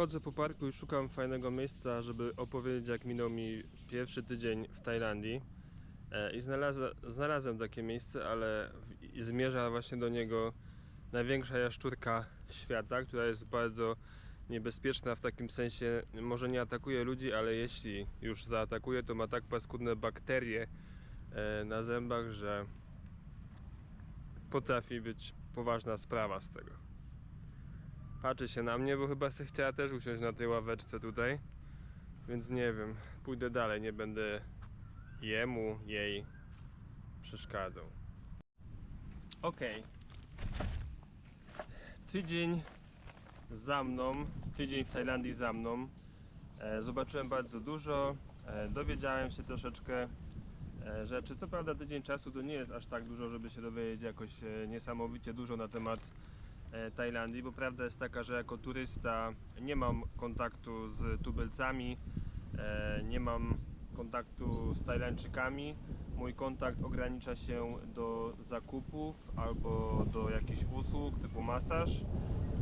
chodzę po parku i szukam fajnego miejsca, żeby opowiedzieć jak minął mi pierwszy tydzień w Tajlandii. E, I znalazłem, znalazłem takie miejsce, ale zmierza właśnie do niego największa jaszczurka świata, która jest bardzo niebezpieczna w takim sensie, może nie atakuje ludzi, ale jeśli już zaatakuje, to ma tak paskudne bakterie e, na zębach, że potrafi być poważna sprawa z tego. Patrzy się na mnie, bo chyba se chciała też usiąść na tej ławeczce tutaj. Więc nie wiem, pójdę dalej, nie będę jemu, jej przeszkadzał. Okej. Tydzień za mną, tydzień w Tajlandii za mną. E, zobaczyłem bardzo dużo, e, dowiedziałem się troszeczkę e, rzeczy. Co prawda tydzień czasu to nie jest aż tak dużo, żeby się dowiedzieć jakoś niesamowicie dużo na temat Tajlandii, bo prawda jest taka, że jako turysta nie mam kontaktu z tubylcami, e, nie mam kontaktu z Tajlandczykami. Mój kontakt ogranicza się do zakupów albo do jakichś usług typu masaż.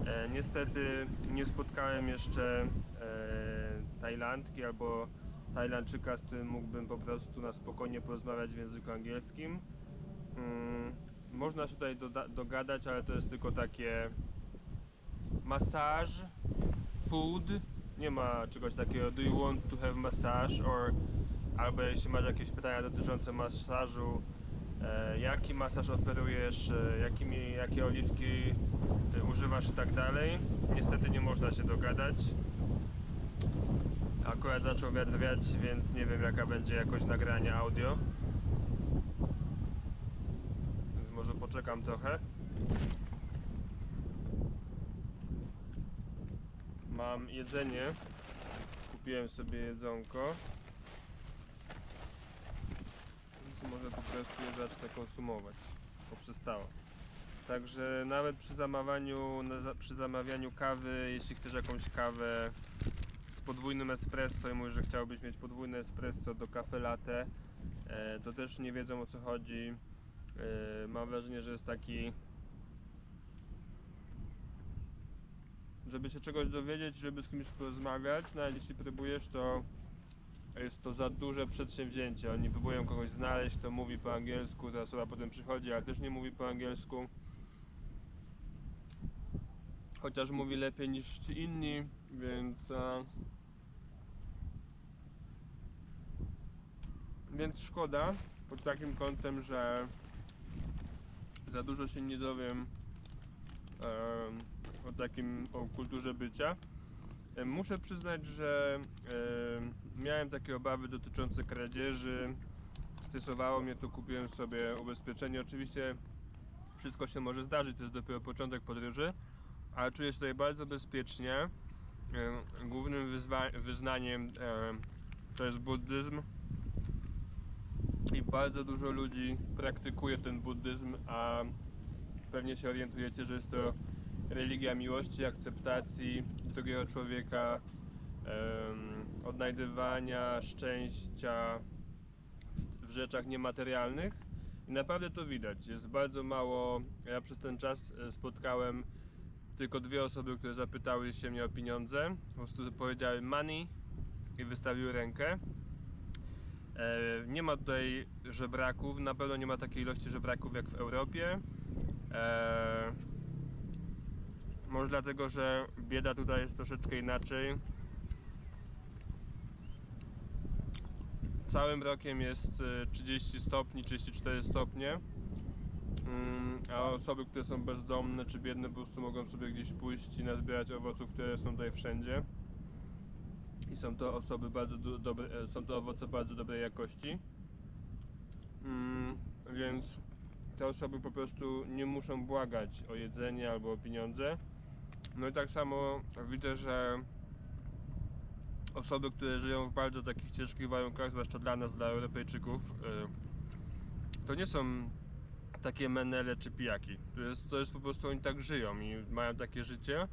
E, niestety nie spotkałem jeszcze e, Tajlandki albo Tajlandczyka, z którym mógłbym po prostu na spokojnie porozmawiać w języku angielskim. Można się tutaj dogadać, ale to jest tylko takie masaż, food. Nie ma czegoś takiego. Do you want to have massage? Or, albo jeśli masz jakieś pytania dotyczące masażu, e, jaki masaż oferujesz, e, jakimi, jakie oliwki e, używasz i tak dalej. Niestety nie można się dogadać. Akurat zaczął wiatr wiać, więc nie wiem jaka będzie jakość nagrania audio. Więc może poczekam trochę. Mam jedzenie. Kupiłem sobie jedzonko. Więc może po prostu je zacznę konsumować. Poprzestało. Także nawet przy zamawianiu, przy zamawianiu kawy, jeśli chcesz jakąś kawę z podwójnym espresso i mówisz, że chciałbyś mieć podwójne espresso do kafe latte, e, to też nie wiedzą o co chodzi. E, Mam wrażenie, że jest taki żeby się czegoś dowiedzieć, żeby z kimś porozmawiać, no ale jeśli próbujesz, to jest to za duże przedsięwzięcie. Oni próbują kogoś znaleźć, kto mówi po angielsku, ta osoba potem przychodzi, ale też nie mówi po angielsku. Chociaż mówi lepiej niż ci inni, więc... E, więc szkoda pod takim kątem, że za dużo się nie dowiem em, o takim, o kulturze bycia. Em, Muszę przyznać, że em, miałem takie obawy dotyczące kradzieży. Stresowało mnie to, kupiłem sobie ubezpieczenie. Oczywiście wszystko się może zdarzyć, to jest dopiero początek podróży, ale czuję się tutaj bardzo bezpiecznie. Głównym wyznaniem em, to jest buddyzm i bardzo dużo ludzi praktykuje ten buddyzm, a pewnie się orientujecie, że jest to religia miłości, akceptacji drugiego człowieka, em, odnajdywania szczęścia w, w rzeczach niematerialnych. I naprawdę to widać. Jest bardzo mało. Ja przez ten czas e, spotkałem tylko dwie osoby, które zapytały się mnie o pieniądze. Po prostu powiedziały money i wystawiły rękę. E, Nie ma tutaj żebraków, na pewno nie ma takiej ilości żebraków jak w Europie. E, może dlatego, że bieda tutaj jest troszeczkę inaczej. Całym rokiem jest e, 30 stopni, 34 stopnie. Mm, A osoby, które są bezdomne czy biedne, po prostu mogą sobie gdzieś pójść i nazbierać owoców, które są tutaj wszędzie. I są to osoby bardzo do, dobre, e, są to owoce bardzo dobrej jakości. Mm, więc te osoby po prostu nie muszą błagać o jedzenie albo o pieniądze. No i tak samo widzę, że osoby, które żyją w bardzo takich ciężkich warunkach, zwłaszcza dla nas, dla Europejczyków, y, to nie są takie menele czy pijaki. To jest, to jest po prostu oni tak żyją i mają takie życie.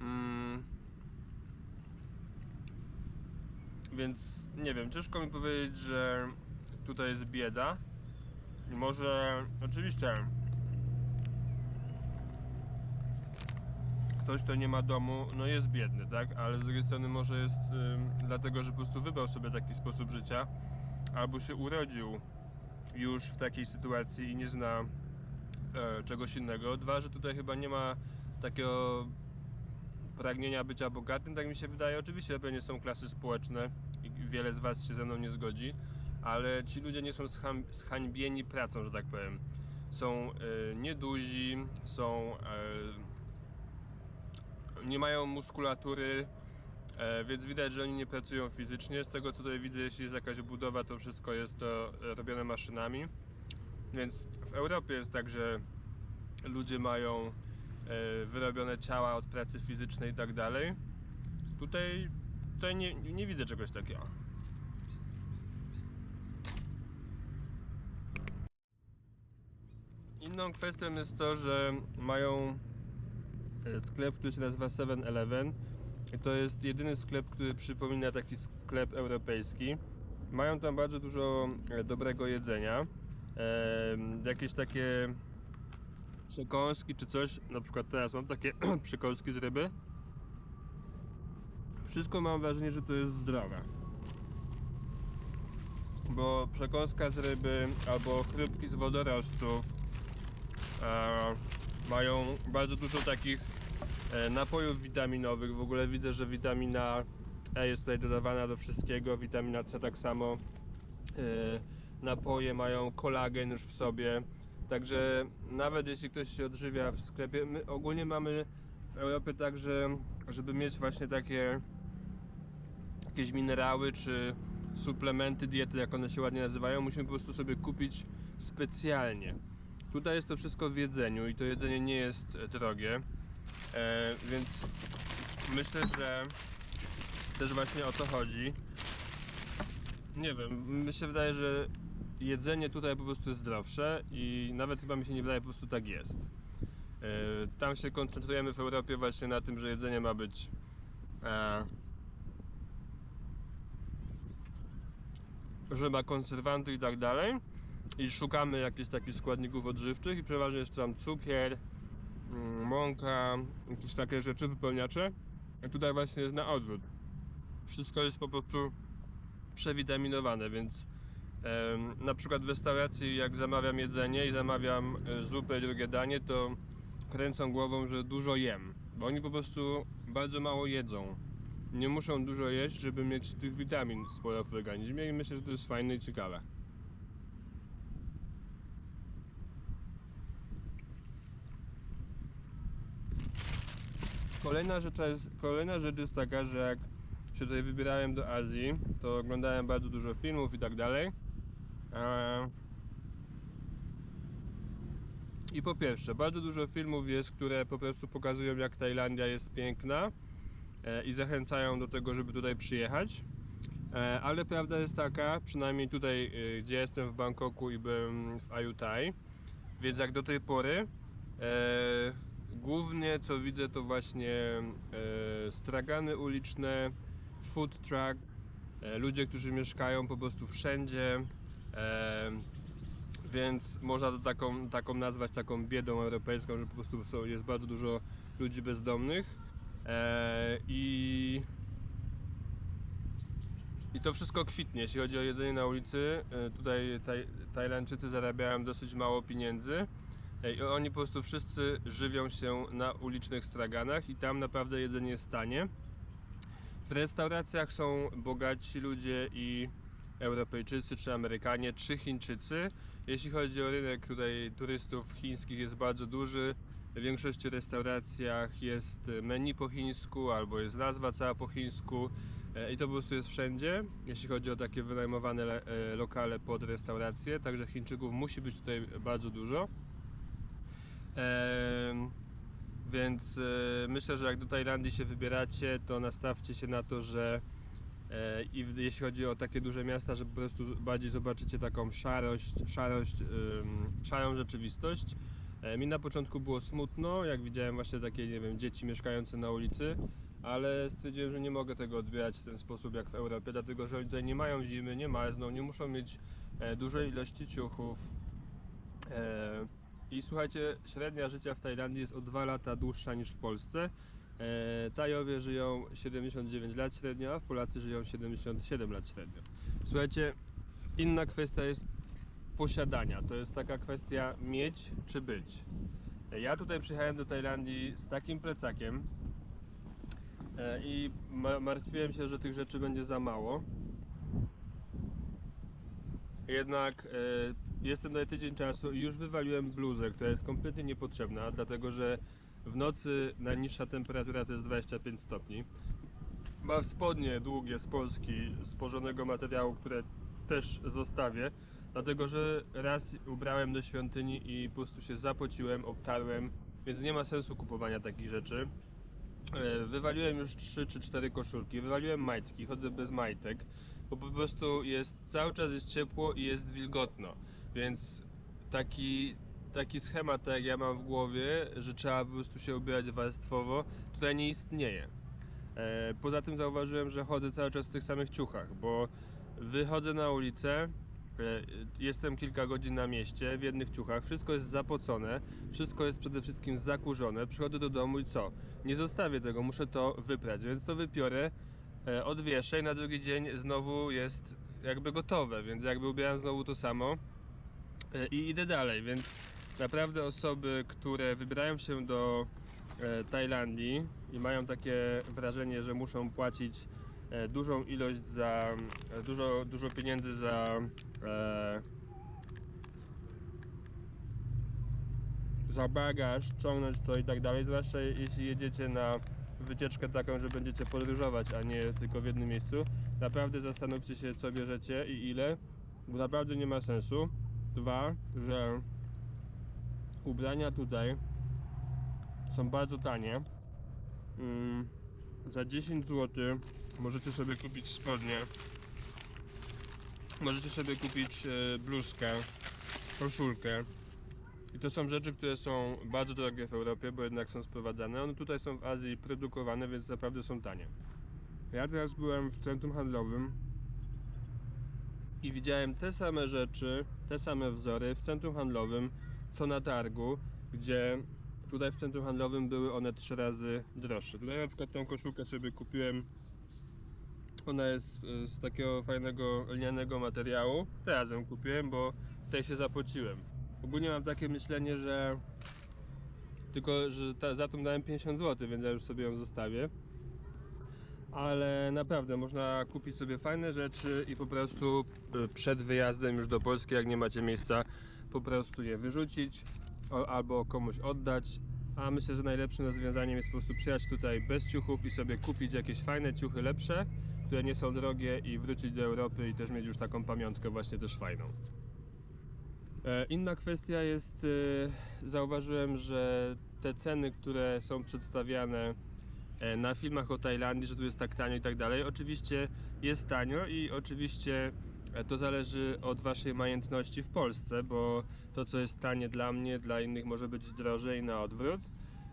Mm. Więc nie wiem, ciężko mi powiedzieć, że tutaj jest bieda. I może oczywiście ktoś, kto nie ma domu, no jest biedny, tak? Ale z drugiej strony może jest dlatego, że po prostu wybrał sobie taki sposób życia, albo się urodził już w takiej sytuacji i nie zna e, czegoś innego. Dwa, że tutaj chyba nie ma takiego pragnienia bycia bogatym, tak mi się wydaje. Oczywiście pewnie są klasy społeczne i wiele z Was się ze mną nie zgodzi, ale ci ludzie nie są zhańbieni pracą, że tak powiem. Są e, nieduzi, są. E, nie mają muskulatury, e, więc widać, że oni nie pracują fizycznie. Z tego co tutaj widzę, jeśli jest jakaś budowa, to wszystko jest to robione maszynami. Więc w Europie jest tak, że ludzie mają wyrobione ciała od pracy fizycznej i tak dalej. Tutaj, tutaj nie, nie widzę czegoś takiego. Inną kwestią jest to, że mają e, sklep, który się nazywa 7-Eleven. I to jest jedyny sklep, który przypomina taki sklep europejski. Mają tam bardzo dużo e, dobrego jedzenia. E, jakieś takie przekąski czy coś. Na przykład teraz mam takie przekąski z ryby. Wszystko mam wrażenie, że to jest zdrowe. Bo przekąska z ryby albo chrupki z wodorostów e, mają bardzo dużo takich e, napojów witaminowych. W ogóle widzę, że witamina E jest tutaj dodawana do wszystkiego, witamina C tak samo. E, napoje mają kolagen już w sobie. Także nawet jeśli ktoś się odżywia w sklepie, my ogólnie mamy w Europie tak, że żeby mieć właśnie takie jakieś minerały czy suplementy diety, jak one się ładnie nazywają, musimy po prostu sobie kupić specjalnie. Tutaj jest to wszystko w jedzeniu i to jedzenie nie jest e, drogie, e, więc myślę, że też właśnie o to chodzi. Nie wiem, mi się wydaje, że jedzenie tutaj po prostu jest zdrowsze i nawet chyba mi się nie wydaje, po prostu tak jest. E, Tam się koncentrujemy w Europie właśnie na tym, że jedzenie ma być e, że ma konserwanty i tak dalej i szukamy jakichś takich składników odżywczych i przeważnie jest tam cukier, mm, mąka, jakieś takie rzeczy, wypełniacze. A tutaj właśnie jest na odwrót. Wszystko jest po prostu przewitaminowane, więc na przykład w restauracji jak zamawiam jedzenie i zamawiam e, zupę i drugie danie, to kręcą głową, że dużo jem, bo oni po prostu bardzo mało jedzą. Nie muszą dużo jeść, żeby mieć tych witamin sporo w organizmie i myślę, że to jest fajne i ciekawe. Kolejna rzecz, jest, kolejna rzecz jest taka, że jak się tutaj wybierałem do Azji, to oglądałem bardzo dużo filmów i tak dalej. Eee, I po pierwsze, bardzo dużo filmów jest, które po prostu pokazują, jak Tajlandia jest piękna e, i zachęcają do tego, żeby tutaj przyjechać. E, Ale prawda jest taka, przynajmniej tutaj, e, gdzie jestem w Bangkoku i byłem w Ayutthaya, więc jak do tej pory, głównie co widzę to właśnie stragany uliczne, food truck, ludzie, którzy mieszkają po prostu wszędzie, więc można to taką, taką nazwać taką biedą europejską, że po prostu są, jest bardzo dużo ludzi bezdomnych e, i i to wszystko kwitnie, jeśli chodzi o jedzenie na ulicy. e, Tutaj taj, Tajlandczycy zarabiają dosyć mało pieniędzy. e, I oni po prostu wszyscy żywią się na ulicznych straganach i tam naprawdę jedzenie jest tanie. W restauracjach są bogaci ludzie i Europejczycy, czy Amerykanie, czy Chińczycy. Jeśli chodzi o rynek tutaj turystów chińskich jest bardzo duży. W większości restauracjach jest menu po chińsku albo jest nazwa cała po chińsku e, i to po prostu jest wszędzie, jeśli chodzi o takie wynajmowane e, lokale pod restauracje, także Chińczyków musi być tutaj bardzo dużo. Więc e, myślę, że jak do Tajlandii się wybieracie, to nastawcie się na to, że i w, jeśli chodzi o takie duże miasta, że po prostu bardziej zobaczycie taką szarość, szarość szarą rzeczywistość. E, mi na początku było smutno, jak widziałem właśnie takie, nie wiem, dzieci mieszkające na ulicy, ale stwierdziłem, że nie mogę tego odbierać w ten sposób jak w Europie, dlatego że oni tutaj nie mają zimy, nie marzną, nie muszą mieć e, dużej ilości ciuchów. E, I słuchajcie, średnia życia w Tajlandii jest o 2 lata dłuższa niż w Polsce. E, Tajowie żyją 79 lat średnio, a Polacy żyją 77 lat średnio. Słuchajcie, inna kwestia jest posiadania. To jest taka kwestia mieć czy być. Ja tutaj przyjechałem do Tajlandii z takim plecakiem e, i ma- martwiłem się, że tych rzeczy będzie za mało. Jednak e, jestem tutaj tydzień czasu i już wywaliłem bluzę, która jest kompletnie niepotrzebna, dlatego że w nocy najniższa temperatura to jest 25 stopni. Mam spodnie długie z Polski, z materiału, które też zostawię, dlatego że raz ubrałem do świątyni i po prostu się zapociłem, obtarłem, więc nie ma sensu kupowania takich rzeczy. E, Wywaliłem już 3 czy 4 koszulki, wywaliłem majtki, chodzę bez majtek, bo po prostu jest cały czas jest ciepło i jest wilgotno, więc taki, taki schemat, tak jak ja mam w głowie, że trzeba po prostu się ubierać warstwowo, tutaj nie istnieje. E, Poza tym zauważyłem, że chodzę cały czas w tych samych ciuchach, bo wychodzę na ulicę, e, jestem kilka godzin na mieście w jednych ciuchach, wszystko jest zapocone, wszystko jest przede wszystkim zakurzone, przychodzę do domu i co? Nie zostawię tego, muszę to wyprać, więc to wypiorę, e, odwieszę i na drugi dzień znowu jest jakby gotowe, więc jakby ubieram znowu to samo i idę dalej, więc naprawdę osoby, które wybierają się do e, Tajlandii i mają takie wrażenie, że muszą płacić e, dużą ilość za, dużo, dużo pieniędzy za e, za bagaż, ciągnąć to i tak dalej, zwłaszcza jeśli jedziecie na wycieczkę taką, że będziecie podróżować, a nie tylko w jednym miejscu. Naprawdę zastanówcie się, co bierzecie i ile, bo naprawdę nie ma sensu. Dwa, że ubrania tutaj są bardzo tanie. Mm, za 10 zł możecie sobie kupić spodnie, możecie sobie kupić e, bluzkę, koszulkę. I to są rzeczy, które są bardzo drogie w Europie, bo jednak są sprowadzane. One tutaj są w Azji produkowane, więc naprawdę są tanie. Ja teraz byłem w centrum handlowym i widziałem te same rzeczy, te same wzory w centrum handlowym, co na targu, gdzie tutaj w centrum handlowym były one trzy razy droższe. Tutaj na przykład tą koszulkę sobie kupiłem. Ona jest e, z takiego fajnego lnianego materiału. Teraz ją kupiłem, bo tutaj się zapociłem. Ogólnie mam takie myślenie, że tylko, że ta, za tą dałem 50 zł, więc ja już sobie ją zostawię. Ale naprawdę można kupić sobie fajne rzeczy i po prostu y, przed wyjazdem już do Polski, jak nie macie miejsca, po prostu je wyrzucić albo komuś oddać. A myślę, że najlepszym rozwiązaniem jest po prostu przyjechać tutaj bez ciuchów i sobie kupić jakieś fajne ciuchy lepsze, które nie są drogie i wrócić do Europy i też mieć już taką pamiątkę właśnie też fajną. E, Inna kwestia jest, e, zauważyłem, że te ceny, które są przedstawiane e, na filmach o Tajlandii, że tu jest tak tanio i tak dalej, oczywiście jest tanio i oczywiście to zależy od Waszej majętności w Polsce, bo to, co jest tanie dla mnie, dla innych może być drożej na odwrót,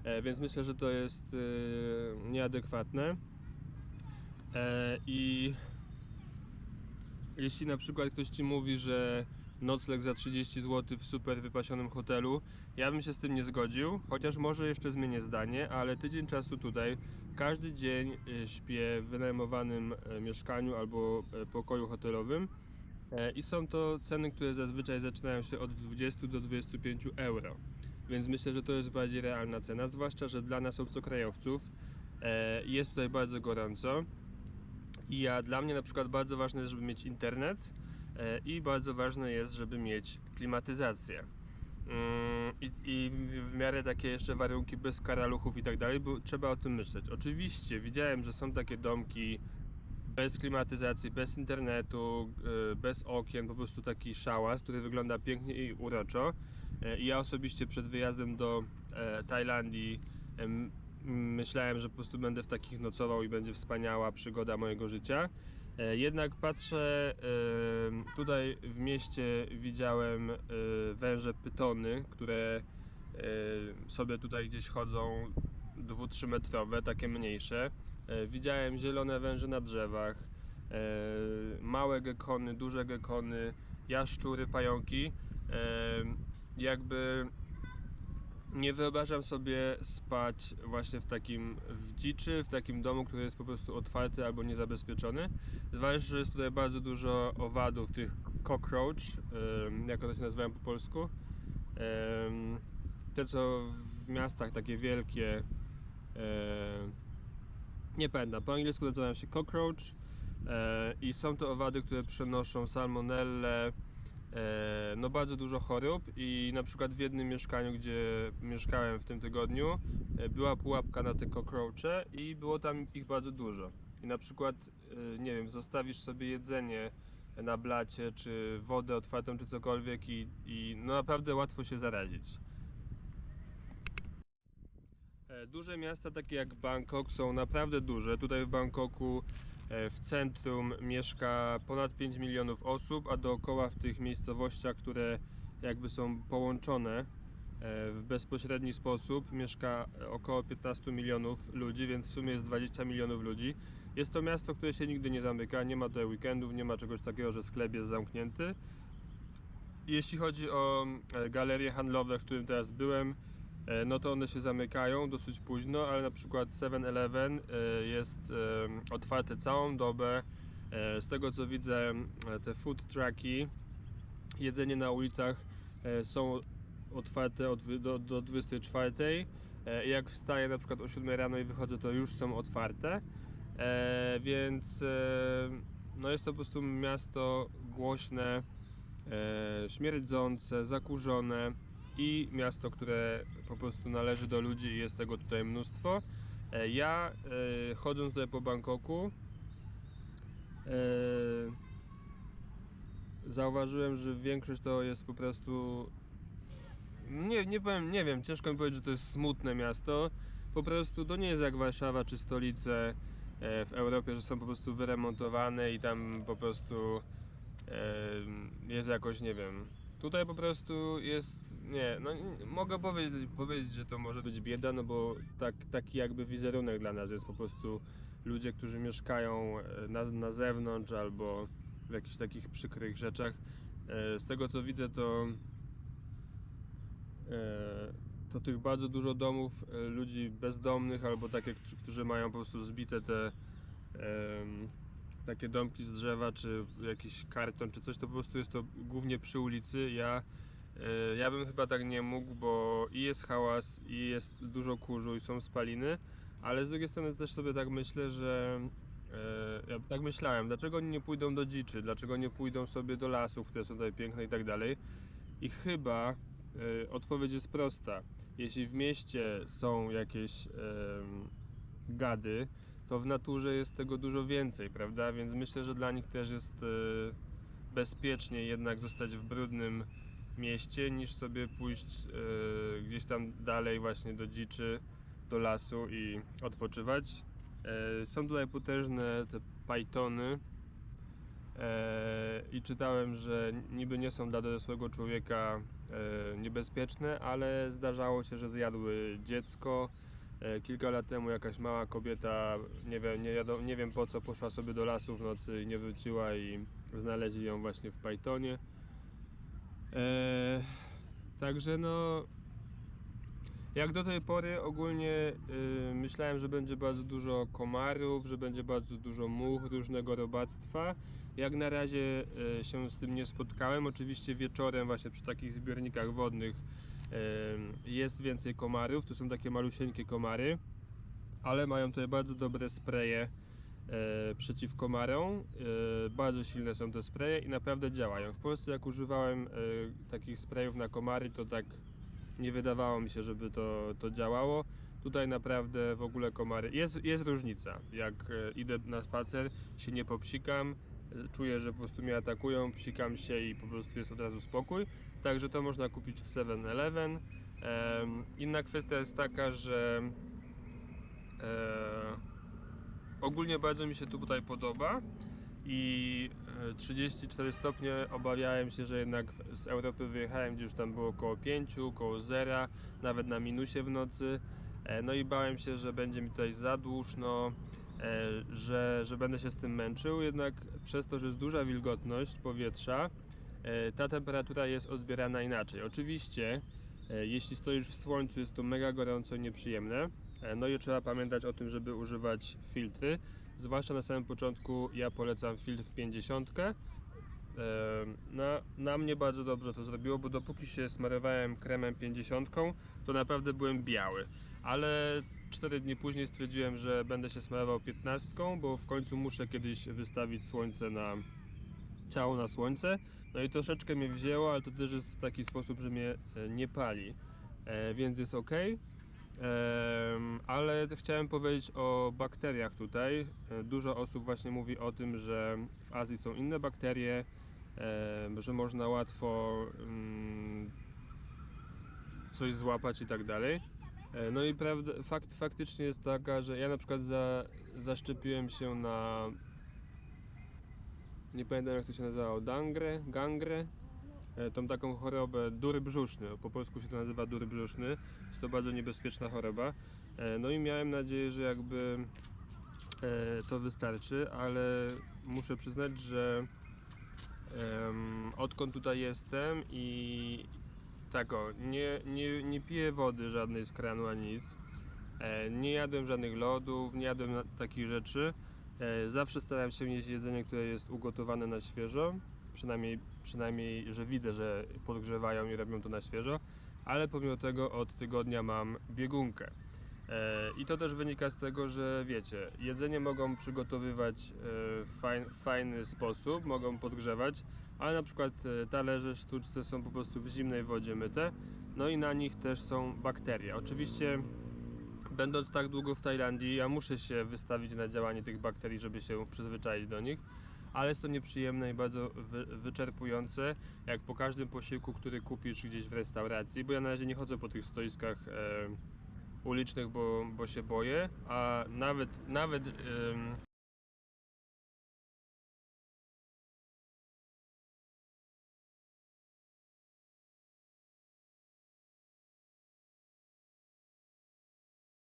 e, więc myślę, że to jest e, nieadekwatne. E, I jeśli na przykład ktoś Ci mówi, że nocleg za 30 zł w super wypasionym hotelu. Ja bym się z tym nie zgodził, chociaż może jeszcze zmienię zdanie, ale tydzień czasu tutaj, każdy dzień śpię w wynajmowanym e, mieszkaniu albo e, pokoju hotelowym E, i są to ceny, które zazwyczaj zaczynają się od 20 do 25 euro. Więc myślę, że to jest bardziej realna cena, zwłaszcza, że dla nas obcokrajowców e, jest tutaj bardzo gorąco. I ja, dla mnie na przykład bardzo ważne jest, żeby mieć internet e, i bardzo ważne jest, żeby mieć klimatyzację. Mm, I, I w- w miarę takie jeszcze warunki bez karaluchów i tak dalej, bo trzeba o tym myśleć. Oczywiście widziałem, że są takie domki bez klimatyzacji, bez internetu, e, bez okien, po prostu taki szałas, który wygląda pięknie i uroczo. E, I ja osobiście przed wyjazdem do e, Tajlandii em, myślałem, że po prostu będę w takich nocował i będzie wspaniała przygoda mojego życia. E, Jednak patrzę, tutaj w mieście widziałem e, węże pytony, które sobie tutaj gdzieś chodzą 2-3 metrowe, takie mniejsze. E, Widziałem zielone węże na drzewach, e, małe gekony, duże gekony, jaszczury, pająki. E, Jakby nie wyobrażam sobie spać właśnie w takim w dziczy, w takim domu, który jest po prostu otwarty albo niezabezpieczony. Zwłaszcza, że jest tutaj bardzo dużo owadów, tych cockroach, jak one się nazywają po polsku. Te co w miastach takie wielkie, nie pamiętam, po angielsku nazywają się cockroach e, i są to owady, które przenoszą salmonellę, e, no bardzo dużo chorób i na przykład w jednym mieszkaniu, gdzie mieszkałem w tym tygodniu, e, była pułapka na te cockroache i było tam ich bardzo dużo. I na przykład, nie wiem, zostawisz sobie jedzenie na blacie, czy wodę otwartą, czy cokolwiek i, i no naprawdę łatwo się zarazić. E, Duże miasta takie jak Bangkok są naprawdę duże. Tutaj w Bangkoku e, w centrum mieszka ponad 5 milionów osób, a dookoła w tych miejscowościach, które jakby są połączone e, w bezpośredni sposób mieszka około 15 milionów ludzi, więc w sumie jest 20 milionów ludzi. Jest to miasto, które się nigdy nie zamyka, nie ma tutaj weekendów, nie ma czegoś takiego, że sklep jest zamknięty. Jeśli chodzi o galerie handlowe, w którym teraz byłem, no to one się zamykają dosyć późno, ale na przykład 7-Eleven e, jest e, otwarte całą dobę. E, Z tego co widzę, e, te food trucki, jedzenie na ulicach e, są otwarte od, do, do 24. E, i Jak wstaję na przykład o 7 rano i wychodzę, to już są otwarte. E, Więc e, no jest to po prostu miasto głośne, e, śmierdzące, zakurzone i miasto, które po prostu należy do ludzi i jest tego tutaj mnóstwo. E, Ja e, chodząc tutaj po Bangkoku e, zauważyłem, że większość to jest po prostu nie, nie powiem, nie wiem, ciężko mi powiedzieć, że to jest smutne miasto. Po prostu to nie jest jak Warszawa czy stolice w Europie, że są po prostu wyremontowane i tam po prostu jest jakoś, nie wiem. Tutaj po prostu jest, nie, no mogę powiedzieć, powiedzieć, że to może być bieda, no bo tak, taki jakby wizerunek dla nas jest po prostu ludzie, którzy mieszkają e, na, na zewnątrz albo w jakichś takich przykrych rzeczach. E, Z tego co widzę, to e, to tych bardzo dużo domów ludzi bezdomnych albo takie, którzy- mają po prostu zbite te takie domki z drzewa, czy jakiś karton, czy coś, to po prostu jest to głównie przy ulicy. Ja, e, ja bym chyba tak nie mógł, bo i jest hałas, i jest dużo kurzu, i są spaliny, ale z drugiej strony też sobie tak myślę, że e, ja tak myślałem, dlaczego oni nie pójdą do dziczy, dlaczego nie pójdą sobie do lasów, które są tutaj piękne i tak dalej. I chyba e, odpowiedź jest prosta. Jeśli w mieście są jakieś gady, to w naturze jest tego dużo więcej, prawda? Więc myślę, że dla nich też jest e, bezpieczniej jednak zostać w brudnym mieście, niż sobie pójść e, gdzieś tam dalej właśnie do dziczy, do lasu i odpoczywać. E, są tutaj potężne te pythony i czytałem, że niby nie są dla dorosłego człowieka niebezpieczne, ale zdarzało się, że zjadły dziecko. E, Kilka lat temu jakaś mała kobieta, nie wiem, nie, wiadomo, nie wiem po co, poszła sobie do lasu w nocy i nie wróciła i znaleźli ją właśnie w Pythonie. E, także no, jak do tej pory ogólnie y, myślałem, że będzie bardzo dużo komarów, że będzie bardzo dużo much, różnego robactwa. Jak na razie y, się z tym nie spotkałem. Oczywiście wieczorem właśnie przy takich zbiornikach wodnych jest więcej komarów. To są takie malusieńkie komary, ale mają tutaj bardzo dobre spreje e, przeciw komarom. E, bardzo silne są te spreje i naprawdę działają. W Polsce jak używałem e, takich sprejów na komary, to tak nie wydawało mi się, żeby to, to działało. Tutaj naprawdę w ogóle komary. Jest, jest różnica. Jak idę na spacer, się nie popsikam, czuję, że po prostu mnie atakują, psikam się i po prostu jest od razu spokój. Także to można kupić w 7-Eleven. Em, Inna kwestia jest taka, że e, ogólnie bardzo mi się tu tutaj podoba i e, 34 stopnie obawiałem się, że jednak z Europy wyjechałem, gdzie już tam było około 5, około zera, nawet na minusie w nocy. E, No i bałem się, że będzie mi tutaj za e, że, że będę się z tym męczył, jednak przez to, że jest duża wilgotność powietrza, e, ta temperatura jest odbierana inaczej. Oczywiście E, Jeśli stoisz w słońcu, jest to mega gorąco i nieprzyjemne. E, No i trzeba pamiętać o tym, żeby używać filtry. Zwłaszcza na samym początku ja polecam filtr 50. E, Na, na mnie bardzo dobrze to zrobiło, bo dopóki się smarowałem kremem 50, to naprawdę byłem biały. Ale 4 dni później stwierdziłem, że będę się smarował 15, bo w końcu muszę kiedyś wystawić słońce na ciało na słońce. No i troszeczkę mnie wzięło, ale to też jest w taki sposób, że mnie e, nie pali, e, więc jest ok. ale chciałem powiedzieć o bakteriach tutaj. E, Dużo osób właśnie mówi o tym, że w Azji są inne bakterie, e, że można łatwo mm, coś złapać i tak dalej. E, No i prawda, fakt, faktycznie jest taka, że ja na przykład za, zaszczepiłem się na nie pamiętam jak to się nazywało, dangrę, gangrę, e, tą taką chorobę dury brzuszny, po polsku się to nazywa dury brzuszny, jest to bardzo niebezpieczna choroba. E, No i miałem nadzieję, że jakby to wystarczy, ale muszę przyznać, że em, odkąd tutaj jestem i tak o, nie, nie, nie piję wody żadnej z kranu ani nic, e, nie jadłem żadnych lodów, nie jadłem takich rzeczy, E, Zawsze staram się jeść jedzenie, które jest ugotowane na świeżo. Przynajmniej, przynajmniej, że widzę, że podgrzewają i robią to na świeżo. Ale pomimo tego od tygodnia mam biegunkę. E, I to też wynika z tego, że wiecie, jedzenie mogą przygotowywać e, w fajn, w fajny sposób, mogą podgrzewać, ale na przykład e, talerze sztuczce są po prostu w zimnej wodzie myte, no i na nich też są bakterie. Oczywiście będąc tak długo w Tajlandii, ja muszę się wystawić na działanie tych bakterii, żeby się przyzwyczaić do nich, ale jest to nieprzyjemne i bardzo wy, wyczerpujące, jak po każdym posiłku, który kupisz gdzieś w restauracji, bo ja na razie nie chodzę po tych stoiskach ulicznych, bo, bo się boję, a nawet, nawet